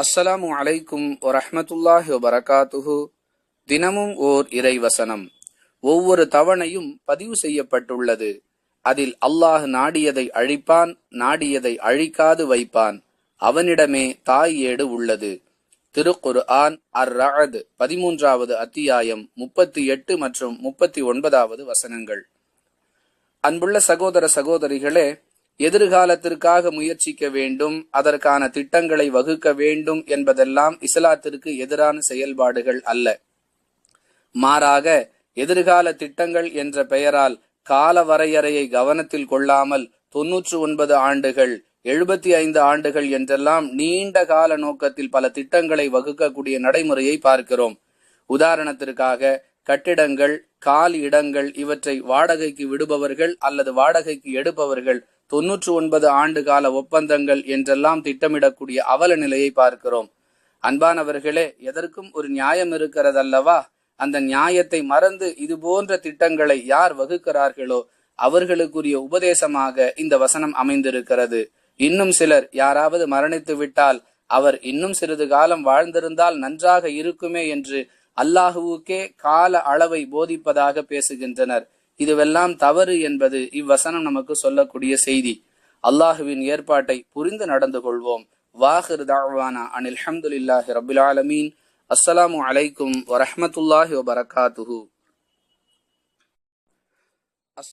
அஸ்ஸலாமு அலைக்கும் வரஹமத்துல்லாஹி வபரகாத்துஹு. தினமும் ஓர் இறைவசனம். ஒவ்வொரு தவணையும் பதிவு செய்யப்பட்டுள்ளது. அதில் அல்லாஹ் நாடியதை அழிப்பான் நாடியதை அழிக்காது வைப்பான். அவனிடமே தாய் ஏடு உள்ளது. திருக்குரு ஆன் அர் ரஅத் பதிமூன்றாவது அத்தியாயம் முப்பத்தி எட்டு மற்றும் முப்பத்தி ஒன்பதாவது வசனங்கள். அன்புள்ள சகோதர சகோதரிகளே எதிர்காலத்திற்காக முயற்சிக்க வேண்டும் அதற்கான திட்டங்களை வகுக்க வேண்டும் என்பதெல்லாம் இஸ்லாத்திற்கு எதிரான செயல்பாடுகள் அல்ல. மாறாக எதிர்கால திட்டங்கள் என்ற பெயரால் கால வரையறையை கவனத்தில் கொள்ளாமல் தொன்னூற்று ஒன்பது ஆண்டுகள் எழுபத்தி ஐந்து ஆண்டுகள் என்றெல்லாம் நீண்ட கால நோக்கத்தில் பல திட்டங்களை வகுக்கக்கூடிய நடைமுறையை பார்க்கிறோம். உதாரணத்திற்காக கட்டிடங்கள் கால் இடங்கள் இவற்றை வாடகைக்கு விடுபவர்கள் அல்லது வாடகைக்கு எடுப்பவர்கள் தொன்னூற்று ஒன்பது ஆண்டு கால ஒப்பந்தங்கள் என்றெல்லாம் திட்டமிடக்கூடிய அவல நிலையை பார்க்கிறோம். அன்பானவர்களே எதற்கும் ஒரு நியாயம் இருக்கிறதல்லவா? அந்த நியாயத்தை மறந்து இது போன்ற திட்டங்களை யார் வகுக்கிறார்களோ அவர்களுக்குரிய உபதேசமாக இந்த வசனம் அமைந்திருக்கிறது. இன்னும் சிலர் யாராவது மரணித்து விட்டால் அவர் இன்னும் சிறிது காலம் வாழ்ந்திருந்தால் நன்றாக இருக்குமே என்று அல்லாஹுவுக்கே கால அளவை போதிப்பதாக பேசுகின்றனர். இதுவெல்லாம் தவறு என்பது இவ்வசனம் நமக்கு சொல்லக்கூடிய செய்தி. அல்லாஹுவின் ஏற்பாட்டை புரிந்து நடந்து கொள்வோம். வாஹிர் தாழ்வானா அனில் அஹமதுல்லாஹி ரபுல் ஆலமீன். அஸ்ஸலாமு அலைக்கும் வரஹமத்துல்லாஹி வபரகாத்துஹு.